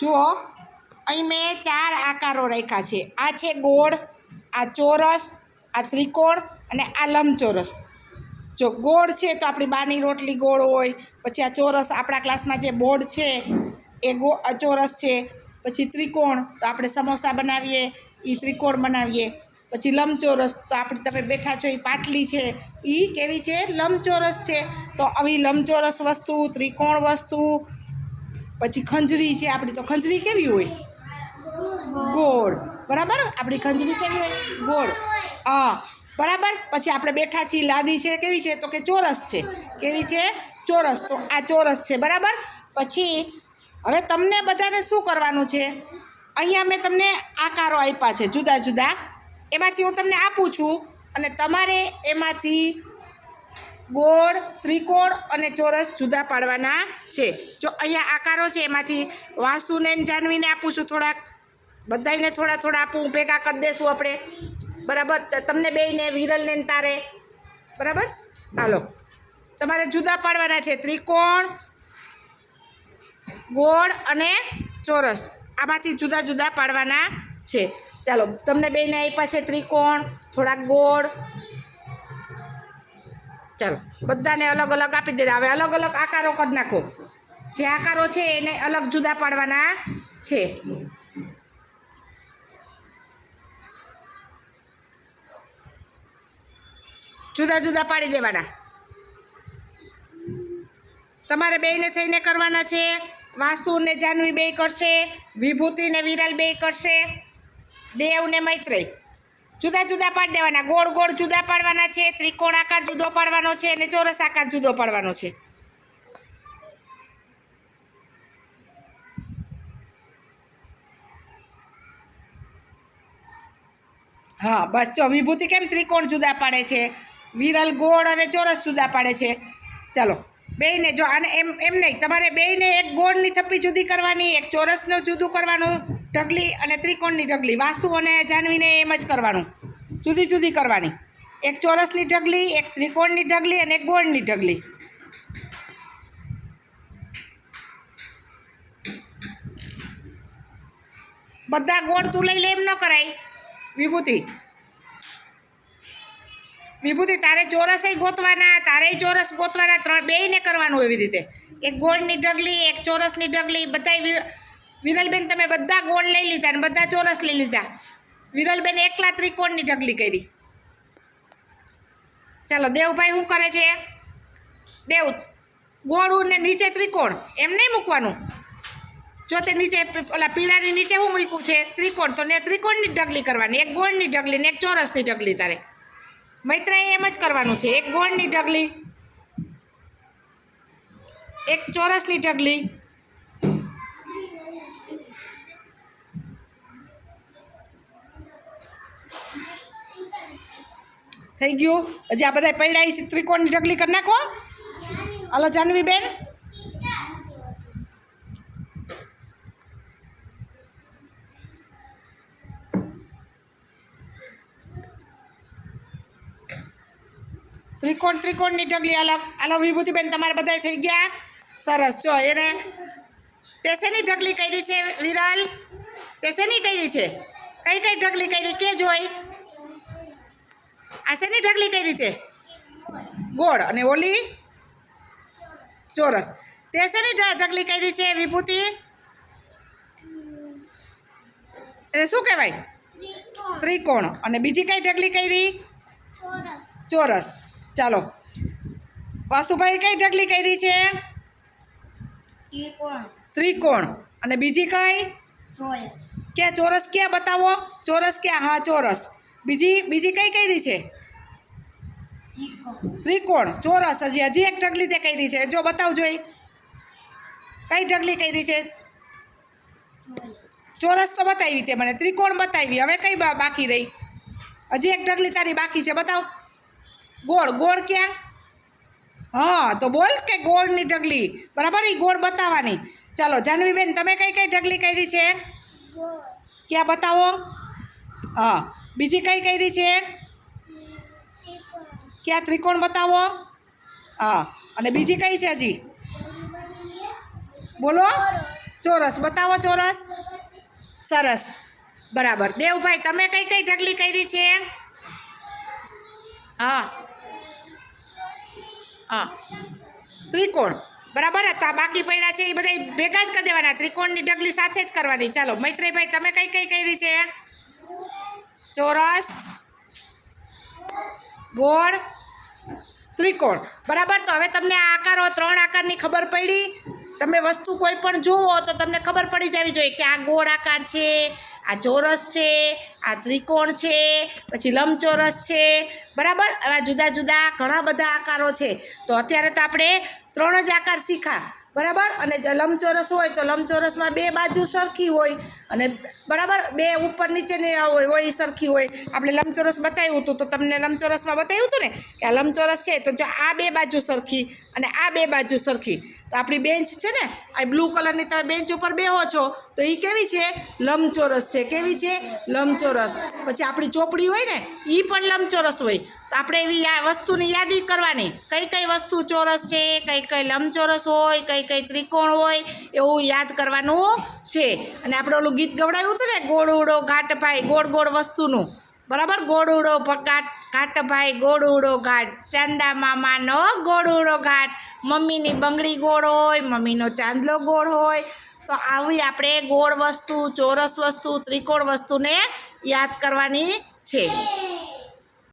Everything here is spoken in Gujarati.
જુઓ, અહીં મેં ચાર આકારો રાખ્યા છે. આ છે ગોળ, આ ચોરસ, આ ત્રિકોણ અને આ લંબચોરસ. જો ગોળ છે તો આપણી બાની રોટલી ગોળ હોય, પછી આ ચોરસ આપણા ક્લાસમાં જે બોર્ડ છે, એ ગો ચોરસ છે. પછી ત્રિકોણ તો આપણે સમોસા બનાવીએ એ ત્રિકોણ બનાવીએ. પછી લંબચોરસ તો આપણે તમે બેઠા છો એ પાટલી છે એ કેવી છે? લંબચોરસ છે. તો આવી લંબચોરસ વસ્તુ, ત્રિકોણ વસ્તુ પછી ખંજરી છે, આપણી તો ખંજરી કેવી હોય? ગોળ. બરાબર? આપણી ખંજરી કેવી હોય? ગોળ. હા. બરાબર? પછી આપણે બેઠા છીએ, લાદી છે, કેવી છે? તો કે ચોરસ છે. કેવી છે? ચોરસ. તો આ ચોરસ છે, બરાબર? પછી હવે તમને બધાને શું કરવાનું છે? અહીંયા મેં તમને આકારો આપ્યા છે, જુદા જુદા. એમાંથી હું તમને આપું છું અને તમારે એમાંથી ગોળ, ત્રિકોણ અને ચોરસ જુદા પાડવાના છે. જો અહીંયા આકારો છે, એમાંથી વાસુને જાણવીને આપું છું થોડાક. બધાને થોડા થોડા આપું ભેગા કરી દેશું આપણે. બરાબર? તમને બેયને, વિરલને તારે. બરાબર? હાલો તમારે જુદા પાડવાના છે, ત્રિકોણ, ગોળ અને ચોરસ. આમાંથી જુદા જુદા પાડવાના છે. ચાલો, તમને બેને આપ્યા છે ત્રિકોણ, થોડાક ગોળ ચાલો, બધાને અલગ અલગ આપી દીધા. હવે અલગ અલગ આકારો કરી નાખો. જે આકારો છે એને અલગ જુદા પાડવાના છે. જુદા જુદા પાડી દેવાના. તમારે બેયને થઈને કરવાના છે. વાસુ ને જાનવી બે કરશે. વિભૂતિ ને વિરલ બે કરશે. દેવ ને મૈત્રેય. જુદા જુદા પાડી દેવાના. ગોળ ગોળ જુદા પાડવાના છે, ત્રિકોણ આકાર જુદો પાડવાનો છે અને ચોરસ આકાર જુદો પાડવાનો છે. હા, બસ જો વિભૂતિ કેમ ત્રિકોણ જુદા પાડે છે? વિરલ ગોળ અને ચોરસ જુદા પાડે છે. ચાલો. બેયને જો અને એમ એમ નહીં, તમારે બેયને એક ગોળની થપ્પી જુદી કરવાની, એક ચોરસનું જુદું કરવાનું, ઢગલી અને ત્રિકોણની ઢગલી. વાસુ અને જાનવીને એમ જ કરવાનું. જુદી જુદી કરવાની. એક ચોરસની ઢગલી, એક ત્રિકોણની ઢગલી અને એક ગોળની ઢગલી. બધા ગોળ તું લઈ લે એમ ન કરાય. વિભૂતિ. વિભૂતિ, તારે ચોરસે ગોતવાના, તારે ચોરસ ગોતવાના, ત્રણ બેયને કરવાનું એવી રીતે. એક ગોળની ઢગલી, એક ચોરસની ઢગલી, બધાય વિરલબેન, તમે બધા ગોળ લઈ લીધા અને બધા ચોરસ લઈ લીધા. વિરલબેન એકલા ત્રિકોણની ઢગલી કરી. ચાલો, દેવભાઈ શું કરે છે? દેવ, ગોળું ને નીચે ત્રિકોણ, એમ નહીં મૂકવાનું? જો તે નીચે, ઓલા પીળાની નીચે શું મૂક્યું છે? ત્રિકોણ, તો ને ત્રિકોણની ઢગલી કરવાની, એક ગોળની ઢગલી ને એક ચોરસની ઢગલી તારે. મૈત્રાએ એમ જ કરવાનું છે. એક ગોળની ઢગલી, એક ચોરસની ઢગલી, થઈ ગયું? હજી આ બધા પૈડા છે, ત્રિકોણની ઢગલી કરી નાખો. હાલો જાનવી બેન ત્રિકોણ ત્રિકોણની ઢગલી અલગ અલગ વિભૂતિબેન તમારે બધા થઈ ગયા. સરસ જો એને તે શેની ઢગલી કરી છે વિરલ. તે શેની કરી છે? કઈ કઈ ઢગલી કરી? કે જોઈ? આ શેની ઢગલી કરી તે? ગોળ અને ઓલી? ચોરસ. તે શેની ઢગલી કરી છે વિભૂતિ. એને શું કહેવાય? ત્રિકોણ. અને બીજી કઈ ઢગલી કરી? ચોરસ. ચાલો. વાસુભાઈ કઈ ઢગલી કરી છે? ત્રિકોણ. અને બીજી કઈ? ક્યાં ચોરસ ક્યાં બતાવો? ચોરસ ક્યાં? હા ચોરસ. બીજી બીજી કઈ કરી છે? ત્રિકોણ. ચોરસ. હજી હજી એક ઢગલી તે કરી છે. જો બતાવજો કઈ ઢગલી કરી છે? ચોરસ. તો બતાવી તે મને. ત્રિકોણ બતાવી. હવે કઈ બાકી રહી? હજી એક ઢગલી તારી બાકી છે. બતાવ. ગોળ ગોળ ક્યાં? હા, તો બોલ કે ગોળની ઢગલી. બરાબર? એ ગોળ બતાવવાની. ચાલો, જાનવીબેન, તમે કઈ કઈ ઢગલી કરી છે? ક્યાં બતાવો? હા, બીજી કઈ કરી છે? ક્યાં ત્રિકોણ બતાવો? હા, અને બીજી કઈ છે હજી? બોલો. ચોરસ, બતાવો ચોરસ. સરસ. બરાબર. દેવભાઈ, તમે કઈ કઈ ઢગલી કરી છે? હા. હા. ત્રિકોણ. બરાબર? તો આ બાકી પડ્યા છે, એ બધા ભેગા જ કરી દેવાના. ત્રિકોણની ઢગલી સાથે જ કરવાની. ચાલો, મૈત્રીભાઈ, તમે કઈ કઈ કરી છે? ચોરસ, ગોળ, ત્રિકોણ. બરાબર? તો હવે તમને આ આકારો, ત્રણ આકારની ખબર પડી તમે વસ્તુ કોઈ પણ જુઓ તો તમને ખબર પડી જવી જોઈએ કે આ ગોળ આકાર છે આ ચોરસ છે, આ ત્રિકોણ છે, પછી લંબચોરસ છે, બરાબર? આવા જુદા જુદા ઘણા બધા આકારો છે. તો અત્યારે તો આપણે ત્રણ જ આકાર શીખા, બરાબર? અને લંબચોરસ હોય તો લંબચોરસમાં બે બાજુ સરખી હોય અને બરાબર? બે ઉપર નીચેની હોય હોય સરખી હોય. આપણે લંબચોરસ બતાવ્યું હતું, તો તમને લંબચોરસમાં બતાવ્યું હતું ને કે આ લંબચોરસ છે, તો જો આ બે બાજુ સરખી અને આ બે બાજુ સરખી. આપણી બેન્ચ છે ને, આ બ્લુ કલરની તમે બેન્ચ ઉપર બેહો છો, તો એ કેવી છે? લંબચોરસ છે. કેવી છે? લંબચોરસ. પછી આપણી ચોપડી હોય ને એ પણ લંબચોરસ હોય. તો આપણે એવી વસ્તુની યાદી કરવાની. કઈ કઈ વસ્તુ ચોરસ છે, કઈ કઈ લંબચોરસ હોય, કઈ કઈ ત્રિકોણ હોય, એવું યાદ કરવાનું છે. અને આપણે ઓલું ગીત ગવડાવ્યું હતું ને, ગોળ ઉડો ઘાટ ભાઈ ગોળ ગોળ વસ્તુનું. બરાબર? ગોળુડો ઘાટ ઘાટ ભાઈ ઘાટ. ચાંદા મામાનો ગોળુડો ઘાટ. મમ્મીની બંગડી ગોળ હોય, મમ્મીનો ચાંદલો ગોળ હોય. તો આવી આપણે ગોળ વસ્તુ, ચોરસ વસ્તુ, ત્રિકોણ વસ્તુને યાદ કરવાની છે.